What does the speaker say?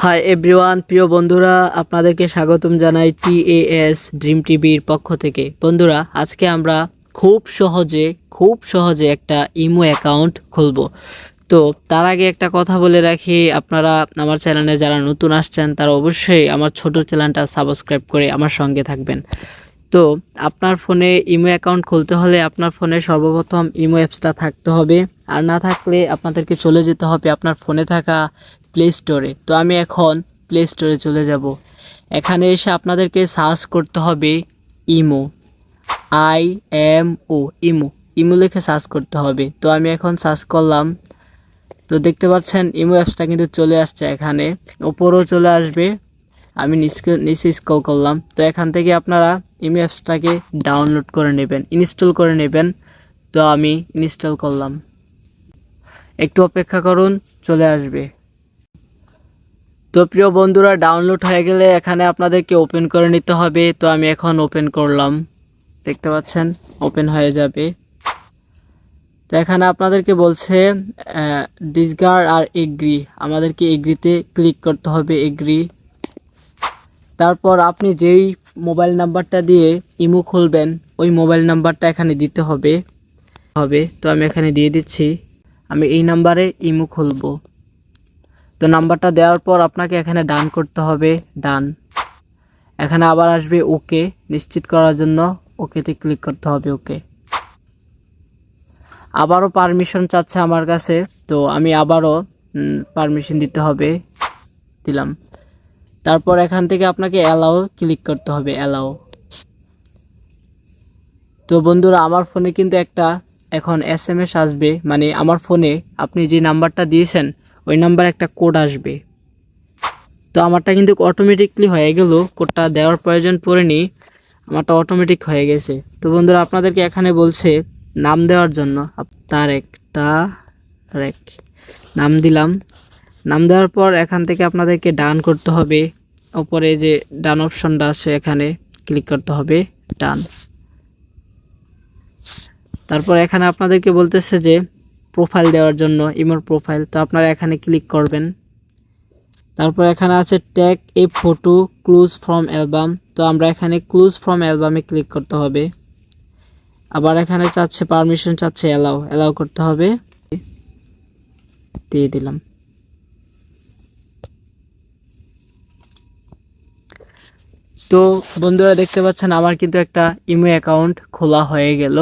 Hi everyone প্রিয় বন্ধুরা, আপনাদেরকে স্বাগতম জানাই টিএএস ড্রিম টিভির পক্ষ থেকে। বন্ধুরা, আজকে আমরা খুব সহজে খুব সহজে একটা ইমো অ্যাকাউন্ট খুলব। তো, তার আগে একটা কথা বলে রাখি, আপনারা আমার চ্যানেলে যারা নতুন আসছেন, তারা অবশ্যই আমার ছোট চ্যানেলটা সাবস্ক্রাইব করে আমার সঙ্গে থাকবেন। তো, আপনার ফোনে ইমো অ্যাকাউন্ট খুলতে হলে আপনার ফোনে সর্বপ্রথম ইমো অ্যাপসটা থাকতে হবে। আর না থাকলে আপনাদেরকে চলে যেতে হবে আপনার ফোনে থাকা প্লে স্টোরে তো আমি এখন প্লে স্টোরে চলে যাব। এখানে এসে আপনাদেরকে সার্চ করতে হবে imo I M O imo imo লিখে সার্চ করতে হবে। তো আমি এখন সার্চ করলাম। তো দেখতে পাচ্ছেন ইমো অ্যাপসটা কিন্তু চলে আসছে এখানে। ওপরও চলে আসবে। আমি নিচে স্ক্রল করলাম। তো এখান থেকে আপনারা ইমো অ্যাপসটাকে ডাউনলোড করে নেবেন ইনস্টল করে নেবেন। তো আমি ইনস্টল করলাম। একটু অপেক্ষা করুন, চলে আসবে। তো প্রিয় বন্ধুরা ডাউনলোড হয়ে গেলে এখানে আপনাদেরকে ওপেন করে নিতে হবে। তো আমি এখন ওপেন করলাম। দেখতে পাচ্ছেন ওপেন হয়ে যাবে। তো এখানে আপনাদেরকে বলছে ডিসগার আর এগ্রি আমাদেরকে এগ্রিতে ক্লিক করতে হবে এগ্রি তারপর আপনি যেই মোবাইল নাম্বারটা দিয়ে ইমো খুলবেন, ওই মোবাইল নাম্বারটা এখানে দিতে হবে। হবে, তো আমি এখানে দিয়ে দিচ্ছি। আমি এই নাম্বারে ইমো খুলবো। তো নাম্বারটা দেওয়ার পর আপনাকে এখানে ডান করতে হবে, ডান। এখানে আবার আসবে ওকে, নিশ্চিত করার জন্য ওকেতে ক্লিক করতে হবে ওকে। আবারও পারমিশন চাচ্ছে আমার কাছে, তো আমি আবারও পারমিশন দিতে হবে, দিলাম। তারপর এখান থেকে আপনাকে অ্যালাও ক্লিক করতে হবে অ্যালাও তো বন্ধুরা, আমার ফোনে কিন্তু একটা এখন এস এম এস আসবে মানে আমার ফোনে আপনি যে নাম্বারটা দিয়েছেন, ওই নাম্বার একটা কোড আসবে। তো আমারটা কিন্তু অটোমেটিকলি হয়ে গেল কোডটা দেওয়ার প্রয়োজন পড়েনি, আমারটা অটোমেটিক হয়ে গেছে। তো বন্ধুরা, আপনাদেরকে এখানে বলছে নাম দেওয়ার জন্য তারেক তারেক নাম দিলাম। নাম দেওয়ার পর এখান থেকে আপনাদেরকে ডান করতে হবে। ওপরে যে ডান অপশনটা আছে, এখানে ক্লিক করতে হবে, ডান। তারপর এখানে আপনাদেরকে বলতেছে যে প্রোফাইল দেওয়ার জন্য ইমোর প্রোফাইল তো আপনারা এখানে ক্লিক করবেন। তারপর এখানে আছে ট্যাগ এ ফটো ক্লুজ ফ্রম অ্যালবাম তো আমরা এখানে ক্লুজ ফ্রম অ্যালবামে ক্লিক করতে হবে। আবার এখানে চাচ্ছে পারমিশন চাচ্ছে অ্যালাউ অ্যালাও করতে হবে। দিয়ে দিলাম। তো বন্ধুরা দেখতে পাচ্ছেন আমার কিন্তু একটা ইমো অ্যাকাউন্ট খোলা হয়ে গেল।